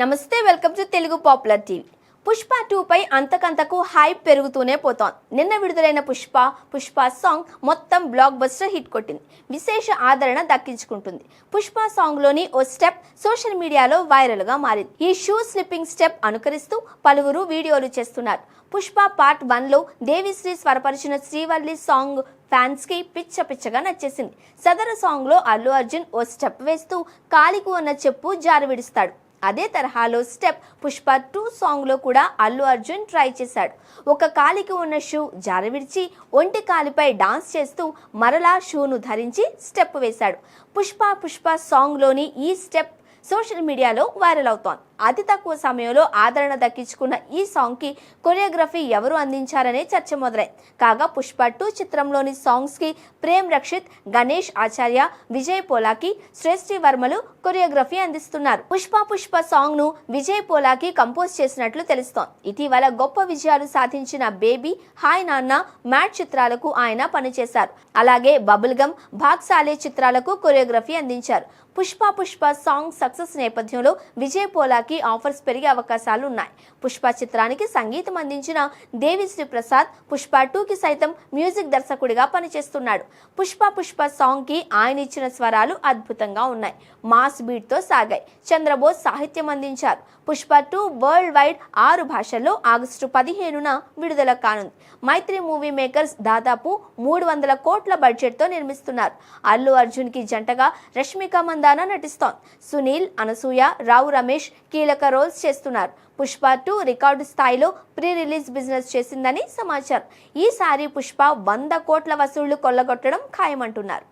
Namaste welcome to Telugu popular TV. Pushpa two పై అంతకంతకు hype పెరుగుతూనే పోతోంది. నిన్న విడుదలైన పుష్ప పుష్ప సాంగ్ మొత్తం బ్లాక్ బస్టర్ హిట్ కొట్టింది. విశేష ఆదరణ దక్కించుకుంటుంది. పుష్ప సాంగ్లోని ఓ స్టెప్ సోషల్ మీడియాలో వైరల్గా మారింది. ఈ షూ స్లిప్పింగ్ స్టెప్ అనుకరిస్తూ పలువురు వీడియోలు చేస్తున్నారు. పుష్ప పార్ట్ వన్లో దేవిశ్రీ స్వరపరిచిన శ్రీవల్లి సాంగ్ ఫ్యాన్స్కి పిచ్చ పిచ్చగా నచ్చేసింది. సదరు సాంగ్లో అల్లు అర్జున్ ఓ స్టెప్ వేస్తూ కాలికి ఉన్న చెప్పు జారి విడుస్తాడు. అదే తరహాలో స్టెప్ పుష్ప టూ సాంగ్లో కూడా అల్లు అర్జున్ ట్రై చేశాడు. ఒక కాలికి ఉన్న షూ జారవిడిచి ఒంటి కాలిపై డాన్స్ చేస్తూ మరలా షూను ధరించి స్టెప్ వేశాడు. పుష్ప పుష్ప సాంగ్లోని ఈ స్టెప్ సోషల్ మీడియాలో వైరల్ అవుతోంది. అతి తక్కువ సమయంలో ఆదరణ దక్కించుకున్న ఈ సాంగ్కి కొరియోగ్రఫీ ఎవరు అందించారనే చర్చ మొదలై. కాగా పుష్ప టూ చిత్రంలోని సాంగ్స్కి ప్రేమ్ రక్షిత్ గణేష్ ఆచార్య విజయ్ పోలాకి శ్రేష్ఠి వర్మలు కొరియోగ్రఫీ అందిస్తున్నారు. పుష్ప పుష్ప సాంగ్ను విజయ్ పోలాకి కంపోజ్ చేసినట్లు తెలుస్తోంది. ఇటీవల గొప్ప విజయాలు సాధించిన బేబీ హాయ్ నాన్న మ్యాట్ చిత్రాలకు ఆయన పనిచేశారు. అలాగే బబుల్ గమ్ భాగ్సాలే చిత్రాలకు కొరియోగ్రఫీ అందించారు. పుష్ప పుష్ప సాంగ్ సక్సెస్ నేపథ్యంలో విజయ్ పోలాకి ఆఫర్స్ పెరిగే అవకాశాలు ఉన్నాయి. పుష్ప చిత్రానికి సంగీతం అందించిన దేవిశ్రీ ప్రసాద్ పుష్ప టూకి సైతం మ్యూజిక్ దర్శకుడిగా పనిచేస్తున్నాడు. పుష్ప పుష్ప సాంగ్కి ఆయన ఇచ్చిన స్వరాలు అద్భుతంగా ఉన్నాయి. మాస్ బీట్తో సాగాయి. చంద్రబోస్ సాహిత్యం అందించారు. పుష్ప టూ వరల్డ్ వైడ్ ఆరు భాషల్లో ఆగస్టు పదిహేనున విడుదల కానుంది. మైత్రి మూవీ మేకర్స్ దాదాపు మూడు వందల కోట్ల బడ్జెట్తో నిర్మిస్తున్నారు. అల్లు అర్జున్కి జంటగా రష్మిక మందాన నటిస్తోంది. సునీల్ అనసూయ రావు రమేష్ కీలక రోల్స్ చేస్తున్నారు. పుష్ప టూ రికార్డు స్థాయిలో ప్రీ రిలీజ్ బిజినెస్ చేసిందని సమాచారం. ఈసారి పుష్ప వంద కోట్ల వసూళ్ళు కొల్లగొట్టడం ఖాయమంటున్నారు.